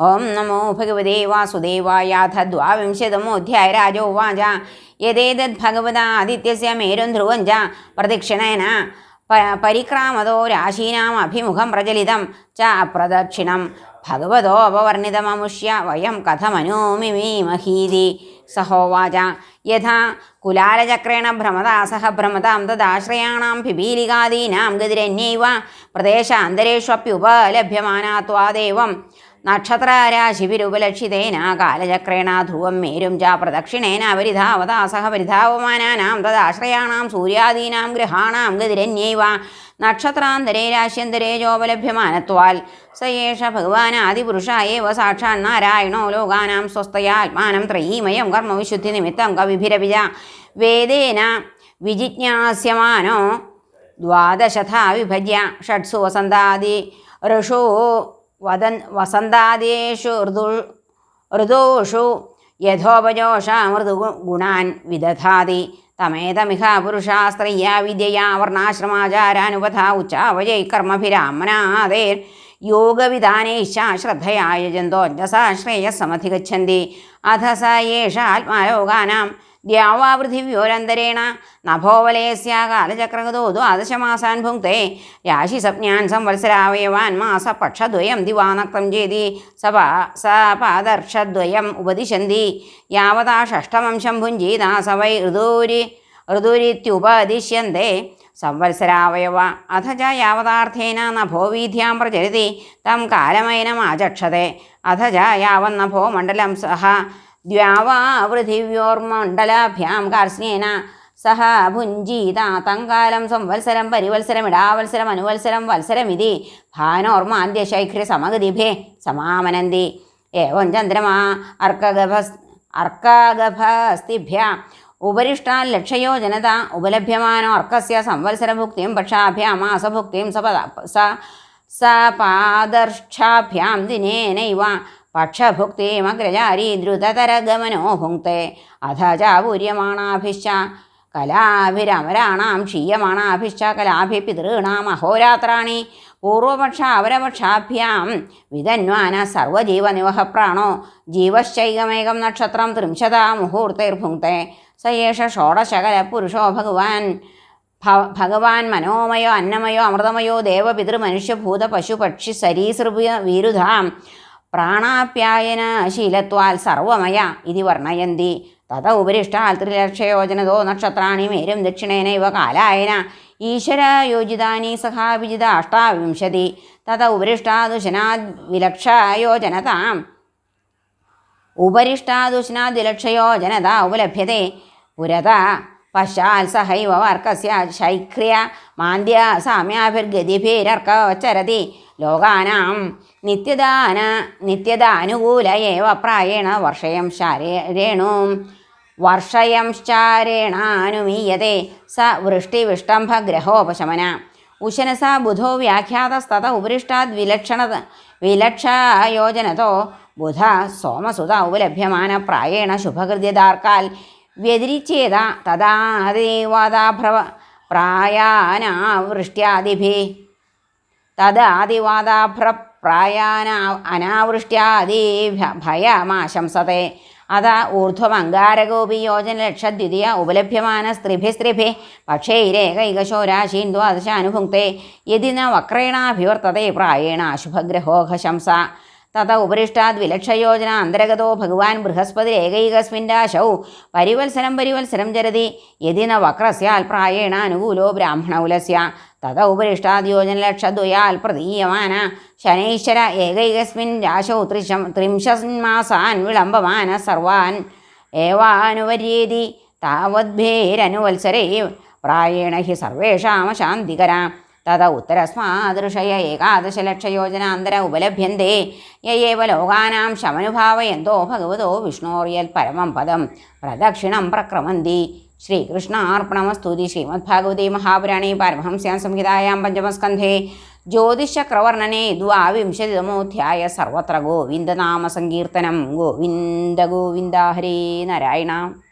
ഓം നമോ ഭഗവതേ വാസുദേവായാഥ ദ്വാവിംശതമോധ്യായ രാജോവാച. ഭഗവത ആദിത്യസ്യ മേരും ധ്രുവം ച. പ്രദക്ഷിണേന. പരിക്രാമതോ രാശീനാം അഭിമുഖം പ്രചലിതം. ച അപ്രദക്ഷിണം ഭഗവതോ അപവർണിതമമുഷ്യ വയം കഥമനോമിമീമഹീതി സഹോവാച. യഥാ കുലാലചക്രേണ ഭ്രമദാസഹ ഭ്രമതാം തദാശ്രയാണാം പിപീലികാദീനാം ഗതിരന്യൈവ. പ്രദേശാന്തരേഷ്വപ്യുപലഭ്യമാനാ ത്വാദേവം നക്ഷത്രരാശിഭിരുപലക്ഷിതേന കാലചക്രേണ ധ്രുവം മേരും ച പ്രദക്ഷിണേന പരിധാവതാസഹ പരിധാവമാനാനാം തദാശ്രയാണാം സൂര്യാദീനാം ഗൃഹാണാം ഗതിരന്യൈവ. നക്ഷത്രാന്തരേ രാശ്യന്തരേ ജോപലഭ്യമാനത്വാൽ സ ഏഷ ഭഗവാനാദിപുരുഷ ഏവ സാക്ഷാൻ നാരായണോ ലോകാനാം സ്വസ്ഥയാത്മാനം ത്രയീമയം കർമ്മവിശുദ്ധി നിമിത്തം കവിഭിരവിജ വേദേന വിജിജ്ഞാസ്യമാനോ ദ്വാദശഥാ വിഭജ്യ ഷട്സു വസന്താദി. ഋഷു वदन् वसन्तादिषु ऋतु, ऋतुषु यथोपजोषा मृदुगुणान् विदधाति। तमेतमिह पुरुषास्त्रय्या विद्यया वर्णाश्रमाचारानुपथा उच्चावयै कर्मभिराम्नादेर्। योगविधानैश्च श्रद्धया यजन्तो जसा श्रेयसमधिगच्छन्ति अथ स एष आत्मायोगानां യേഷ ആത്മാലോകാനാം ദ്യാവാ പൃഥിവ്യോരന്തരേണ നഭോവലയസ്യ കാലചക്രഗതോ ദ്വാദശമാസാൻ ഭുങ്ക്തെ രാശിസപ്ഞാൻ സംവത്സരാവയവാൻ മാസപക്ഷദ്വയം ദിവാനക്തം ചേതി സപാ സപാദർഷദ്വയം ഉപദിശന്തി. യാവതാ ഷഷ്ടമംശം ഭുഞ്ജീത സ വൈ ഋതൂരി ഋതുരിത്യുപദിശ്യന്തെ സംവത്സരാവയവ അഥ ച യാവതാർത്ഥേന നഭോ വീധ്യാം പ്രചരതി. തം കാലമൈനമാചക്ഷതേ അഥ ച യാവന്നഭോ മണ്ഡലം സഹ ദ്വാവാപൃഥിവ്യോർമണ്ഡലാഭ്യാം കാർസ്നേന സഹ ഭുഞ്ജീത തങ്കാലം സംവത്സരം പരിവത്സരമിടാവത്സരം അനുവത്സരം വത്സരമിതി. ഭാനോർമാന്ത്യശൈഖ്യ സമഗതിഭേ സമാമനന്തി. ഏവം ചന്ദ്രമാ അർക്കഗഭ അർക്കാഗഭസ്തിഭ്യ. ഉപരിഷ്ടാൻ ലക്ഷയോ ജനത ഉപലഭ്യമാനോ അർക്കസ്യ സംവത്സരഭുക്തിയും പക്ഷാഭ്യാം മാസഭുക്തിം സപദ സ സപാദർക്ഷാഭ്യാം ദിനേനൈവ. പക്ഷഭുക്തിമഗ്രജാരി ദ്രുതതരഗമനോ ഭുങ്ക്തെ അഥ ചാപൂര്യമാണാഭിശ്ച കലാഭിരമരാണാം ക്ഷീയമാണാഭിശ്ച കലാഭി പിതॄണാം അഹോരാത്രാണി പൂർവപക്ഷ അവരപക്ഷാഭ്യാം വിതന്വാന സർവജീവനിവഹ പ്രാണോ ജീവശ്ചൈകമേകം നക്ഷത്രം ത്രിംശതാ മുഹൂർത്തൈർഭുങ്ക്തെ. സ ഏഷ ഷോഡശകല പുരുഷോ ഭഗവാൻ ഭഗവാൻ മനോമയോ അന്നമയോ അമൃതമയോ ദേവപിതൃമനുഷ്യഭൂത പശു പക്ഷി സരീസൃപ വീരുധാം പ്രാണാപ്യായനശീലത്വാൽ സർവമയ ഇതി വർണയന്തി. തത ഉപരിഷ്ടാൽ ത്രിലക്ഷയോജനതോ നക്ഷത്രാണി മേരും ദക്ഷിണേന ഇവ കാലായന. ഈശ്വരയോജിതാനി സഹാവിജിത അഷ്ടാവിംശതി. തത ഉപരിഷ്ടാദുശനാദ് വിലക്ഷയോജനതാം. ഉപരിഷ്ടാദുഷ്ണാദിലക്ഷയോ ജനത ഉപലഭ്യത്തെ പുരത പശ്ചാൽ സഹൈവ വർക്കസ്യ ശൈക്രിയ മാന്ദ്യ സാമ്യാഭിർഗതിഭിരർക്കച്ചരതി ലോകാനാം നിത്യദാന നിത്യദാനുകൂല ഏവ പ്രായേണ വർഷയം ശാരേണും. വർഷയംശ്ചാരേണാനുമീയത്തെ സ വൃഷ്ടിവിഷ്ടംഭഗ്രഹോപശമന ഉശനസ ബുധോ വ്യാഖ്യാതസ്തത ഉപരിഷ്ടാദ് വിലക്ഷണ വിലക്ഷയോജനതോ. ബുധ സോമസുത ഉപലഭ്യമാന പ്രായേണ ശുഭകൃത്യതാർക്കാൽ വ്യതിരിച്ചേത തദാദേവാദാഭ്രവ പ്രായാനാവൃഷ്ട്യാദിഭി. തദാദിവാദാഭ്രപ്രായാന അനാവൃഷ്ട്യാദി ഭയമാശംസത്തെ അത ഊർധ്വമങ്കാരകോപി യോജനലക്ഷദ്വിതീയ ഉപലഭ്യമാന സ്ത്രിഭിസ്ത്രിഭി. പക്ഷൈരേകൈകശോരാശീൻ ദ്വാദശാനുഭുങ്ക്തെ യതി ന വക്രേണാഭിവർത്തതേ പ്രായേണ അശുഭഗ്രഹോഘശംസ തത ഉപരിഷ്ടാദ് വിലക്ഷയോജന അന്തരഗതോ ഭഗവാൻ ബൃഹസ്പതി ഏകൈകസ്മിന്റാശൗ പരിവത്സരം പരിവത്സരം ചരതി യതി ന വക്രസ്യാൽ പ്രായേണ അനുകൂലോ ബ്രാഹ്മണൗലസ്യ തത ഉപരിഷ്ടാത് യോജനലക്ഷദ്വയാൽ പ്രതീയമാന. ശനൈശ്വര ഏകൈകസ്മിൻ രാശൗ ത്രിശം ത്രിംശന്മാസാൻ വിളംബമാന സർവാൻ. ഏവാനുവര്യേതി താവദ്ഭേരനുവത്സരേ പ്രായേണ ഹി സർവേഷാമശാന്തികര. തത ഉത്തരസ്മാദൃശയ ഏകാദശലക്ഷയോജനാന്തര ഉപലഭ്യന്തെ. യയേവ ലോകാനാം ശമനുഭാവയന്തോ ഭഗവതോ വിഷ്ണോർയൽ പരമം പദം പ്രദക്ഷിണം പ്രക്രമന്തി. ശ്രീകൃഷ്ണാർപ്പണമസ്തുതി ശ്രീമദ്ഭാഗവതേ മഹാപുരാണേ പാരമഹംസ്യാം സംഹിതായാം പഞ്ചമസ്കന്ധേ. ജ്യോതിഷക്രവർണനെ ദ്വാവിംശതിതമോധ്യായ സർവത്ര ഗോവിന്ദനാമസങ്കീർത്തനം. ഗോവിന്ദ ഗോവിന്ദ ഹരേ നാരായണ.